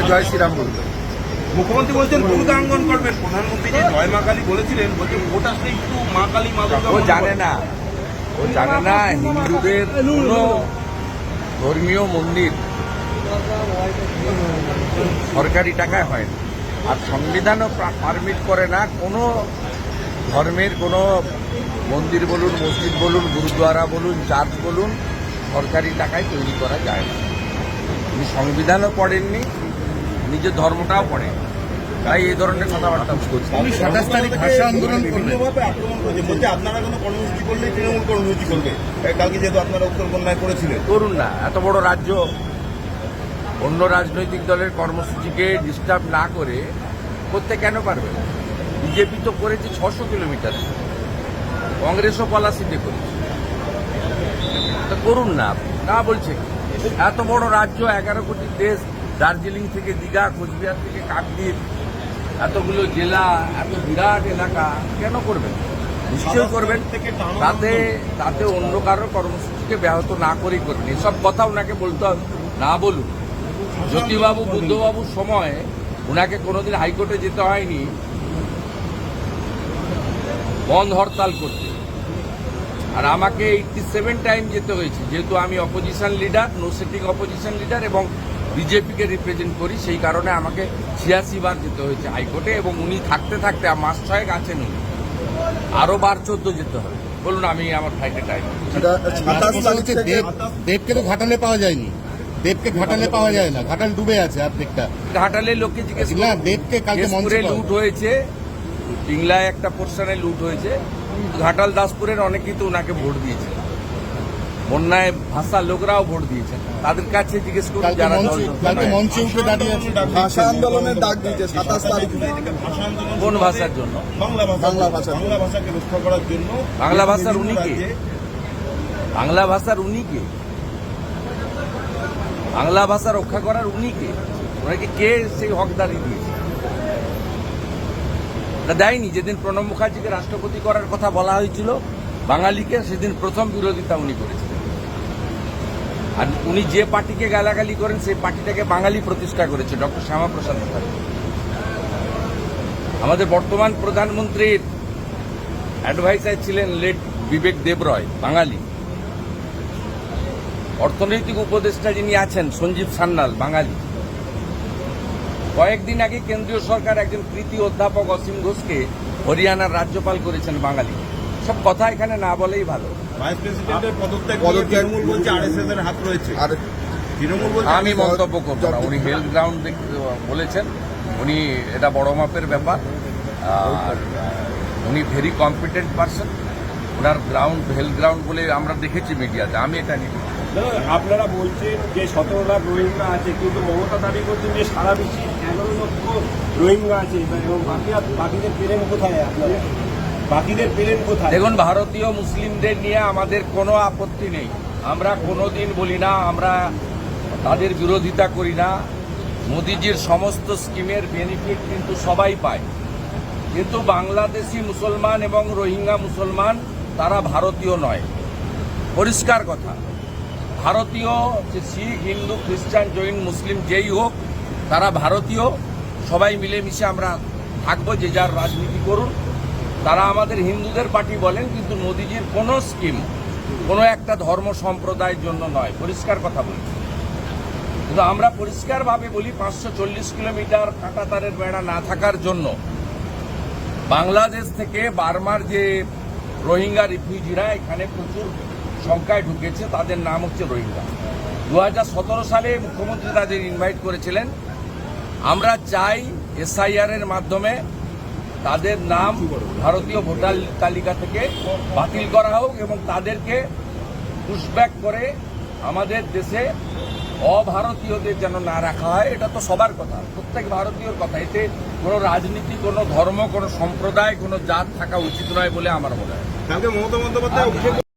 একটা জয় শ্রীরাম বলবে মুখ্যমন্ত্রী বলছেন দুর্গাঙ্গন করবেন। প্রধানমন্ত্রী যে জয় মা কালী বলেছিলেন বলছে ভোট আসলে একটু মা কালী মা দুর্গা ও জানে না ও জানে না হিন্দুদের কোনো ধর্মীয় মন্দির সরকারি টাকায় হয় না। আর সংবিধানও পারমিট করে না কোনো ধর্মের কোনো মন্দির বলুন মসজিদ বলুন গুরুদ্বারা বলুন চার্চ বলুন সরকারি টাকায় তৈরি করা যায় না। উনি সংবিধানও পড়েননি নিজের ধর্মটাও পড়ে। তাই এই ধরনের কথাবার্তা করছেন উনি সাতাশ তারিখ ভাষা আন্দোলন করবেন বিভিন্নভাবে আক্রমণ করেছে। বলছে আপনারা কোনো কর্মসূচি করলেই তৃণমূল কর্মসূচি করবে। এই কালকে যেহেতু আপনারা উত্তরকন্যায় করেছিলেন। করুন না এত বড় রাজ্য। অন্য রাজনৈতিক দলের কর্মসূচিকে ডিস্টার্ব না করে করতে কেন পারবে না? বিজেপি তো করেছে ছশো কিলোমিটার। কংগ্রেসও পলাশিতে করেছে। তা করুন না। আপনি। না বলছে এত বড় রাজ্য এগারো কোটি দেশ। দার্জিলিং থেকে দীঘা কোচবিহার থেকে কাকদ্বীপ এতগুলো জেলা এত বিরাট এলাকা কেন করবেন? নিশ্চয়ই করবেন। তাতে তাতে অন্য কারোর কর্মসূচিকে ব্যাহত না করেই করবেন। এসব কথা ওনাকে বলতে হবে না বলুন। জ্যোতিবাবু বুদ্ধবাবুর সময় ওনাকে কোনোদিন হাইকোর্টে যেতে হয়নি। বন্ধ হরতাল করতে। আর আমাকে এইটটি সেভেন টাইম যেতে হয়েছে যেহেতু আমি opposition leader no sitting opposition leader এবং বিজেপিকে রিপ্রেজেন্ট করি সেই কারণে আমাকে ছিয়াশি বার যেতে হয়েছে হাইকোর্টে এবং উনি থাকতে থাকতে আর মাস ছয়েক আছেন উনি। আরও বার চোদ্দ যেতে হবে। বলুন আমি আমার ফ্লাইটে টাইম সাতাশ দেব দেবকে তো ঘাটালে পাওয়া যায়নি। দেবকে ঘাটালে পাওয়া যায় না। ঘাটাল ডুবে আছে অর্ধেকটা ঘাটালে লোককে জিজ্ঞেস না দেবকে কালকে মঞ্চে লুট হয়েছে। পিংলায় একটা পোর্শনে লুট হয়েছে। ঘাটাল দাসপুরের অনেকেই তো ওনাকে ভোট দিয়েছে। বন্যায় ভাষা লোকরাও ভোট দিয়েছে। তাদের কাছে জিজ্ঞেস করুন যারা মঞ্চে উঠে দাঁড়িয়ে ভাষা আন্দোলনের ডাক দিয়েছে সাতাশ তারিখ কোন ভাষার জন্য? বাংলা ভাষা। বাংলা ভাষা। বাংলা ভাষাকে রক্ষা করার জন্য বাংলা ভাষার উনি কে? বাংলা ভাষার উনি কে? বাংলা ভাষা রক্ষা করার উনি কে? ওনাকে কে সেই হকদারি দিয়েছে? তা দেয়নি। যেদিন প্রণব মুখার্জিকে রাষ্ট্রপতি করার কথা বলা হয়েছিল বাঙালিকে সেদিন প্রথম বিরোধিতা উনি করেছিলেন আর উনি যে পার্টিকে গালাগালি করেন, সেই পার্টিটাকে বাঙালি প্রতিষ্ঠা করেছে, ডক্টর শ্যামাপ্রসাদ মুখার্জি। আমাদের বর্তমান প্রধানমন্ত্রীর অ্যাডভাইসার ছিলেন লেট বিবেক দেবরয়, বাঙালি। অর্থনৈতিক উপদেষ্টা যিনি আছেন, সঞ্জীব সান্যাল, বাঙালি। কয়েকদিন আগে কেন্দ্রীয় সরকার একজন কৃতি অধ্যাপক অসীম ঘোষকে হরিয়ানার রাজ্যপাল করেছেন বাঙালি। সব কথা এখানে না বলেই ভালো। ভাইস প্রেসিডেন্টের পদত্যাগ তৃণমূল বলছে আরএসএস এর হাত রয়েছে। আর তৃণমূল আমি মন্তব্য করব না। উনি হেলথ গ্রাউন্ড বলেছেন। উনি এটা বড় মাপের ব্যাপার। আর উনি ভেরি কম্পিটেন্ট পার্সন ওনার গ্রাউন্ড হেলথ গ্রাউন্ড বলে আমরা দেখেছি মিডিয়াতে। আমি এটা নিয়ে আপনারা বলছেন যে সতেরো লাখ রোহিঙ্গা আছে কিন্তু মমতা দাবি করছেন যে সারা বিশ্বে এগারো লক্ষ রোহিঙ্গা আছে। এবং বাকিরা বাকিদের পেলেন কোথায় আপনারা বাকিদের পেলেন কোথায়? দেখুন, ভারতীয় মুসলিমদের নিয়ে আমাদের কোনো আপত্তি নেই। আমরা কোনোদিন বলি না, আমরা তাদের বিরোধিতা করি না। মোদিজির সমস্ত স্কিমের বেনিফিট কিন্তু সবাই পায়। কিন্তু বাংলাদেশি মুসলমান এবং রোহিঙ্গা মুসলমান, তারা ভারতীয় নয়। পরিষ্কার কথা, ভারতীয় যে শিখ, হিন্দু, খ্রিস্টান, জৈন, মুসলিম যেই হোক, তারা ভারতীয়। সবাই মিলেমিশে আমরা থাকব, যে যার রাজনীতি করুন। তারা আমাদের হিন্দুদের পার্টি বলেন, কিন্তু মোদিজির কোনো স্কিম, কোনো একটা ধর্ম সম্প্রদায়ের জন্য নয়। পরিষ্কার কথা বলি। কিন্তু আমরা পরিষ্কারভাবে বলি, পাঁচশো চল্লিশ কিলোমিটার কাঁটাতারের বেড়া না থাকার জন্য বাংলাদেশ থেকে বার্মার যে রোহিঙ্গা রিফিউজিরা এখানে প্রচুর সংখ্যায় ঢুকেছে, তাদের নাম হচ্ছে রোহিঙ্গা। দু হাজার সতেরো সালে মুখ্যমন্ত্রী তাদের ইনভাইট করেছিলেন। আমরা চাই এসআইআর এর মাধ্যমে তাদের নাম ভারতীয় ভোটার তালিকা থেকে বাতিল করা হোক এবং তাদেরকে পুশব্যাক করে আমাদের দেশে অভারতীয়দের যেন না রাখা হয়, এটা তো সবার কথা, প্রত্যেক ভারতীয়র কথা। এতে কোনো রাজনীতি, কোনো ধর্ম, কোনো সম্প্রদায়, কোনো জাত থাকা উচিত নয় বলে আমার মনে হয়।